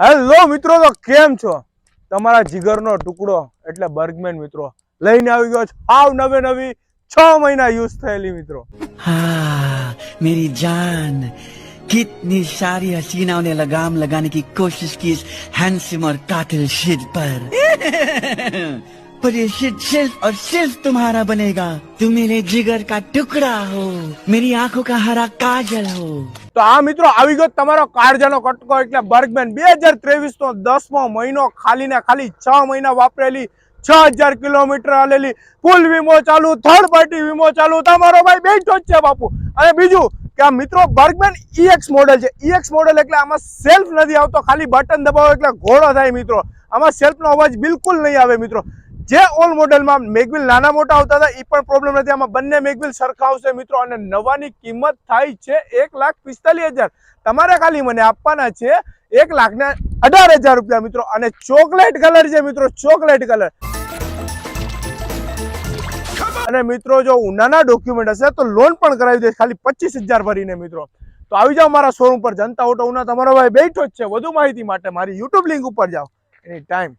Hello મિત્રો તો કેમ છો તમારા જીગરનો ટુકડો એટલે બર્ગમેન મિત્રો લઈને આવી ગયો છે આવ નવે નવી છ મહિના યુઝ થયેલી મિત્રો हाँ मेरी जान कितनी सारी हसीनाओं ने लगाम लगाने की कोशिश की इस हैंडसम और कातिल शिद पर पर ये शिद सिर्फ और सिर्फ तुम्हारा बनेगा तुम मेरे जिगर का टुकड़ा हो मेरी आंखों का हरा काजल हो તો આ મિત્રો આવી ગયો તમારો કાળજાનો કટકો એટલે બર્ગમેન બે હજાર ત્રેવીસ નો દસમો મહિનો ખાલી ને ખાલી છ મહિના વાપરેલી છ હજાર કિલોમીટર હાલેલી ફૂલ વીમો ચાલુ થર્ડ પાર્ટી વીમો ચાલુ તમારો ભાઈ બેઠો જ છે બાપુ અને બીજું કે આ મિત્રો બર્ગમેન ઈએક્સ મોડેલ છે ઈએક્સ મોડેલ એટલે આમાં સેલ્ફ નથી આવતો ખાલી બટન દબાવો એટલે ઘોડો થાય મિત્રો આમાં સેલ્ફનો અવાજ બિલકુલ નહીં આવે મિત્રો જે ઓલ મોડેલમાં મેગવિલ નાના મોટા આવતા હતા એ પણ પ્રોબ્લેમ નથી. આમાં બંને મેગવિલ સરખા આવશે મિત્રો, અને નવાની કિંમત થાય છે એક લાખ પિસ્તાલીસ હજાર. તમારે ખાલી મને આપવાના છે એક લાખ ને અઢાર હજાર રૂપિયા, મિત્રો, અને ચોકલેટ કલર છે, મિત્રો, ચોકલેટ કલર. અને મિત્રો, જો ઉનાના ડોક્યુમેન્ટ હશે, તો લોન પણ કરાવી દે ખાલી પચીસ હજાર ભરીને, મિત્રો. તો આવી જાઓ મારા શોરૂમ પર. જનતા ઓટો ઉના તમારો ભાઈ બેઠો જ છે. વધુ માહિતી માટે મારી યુટ્યુબ લિંક ઉપર જાઓ. એની ટાઈમ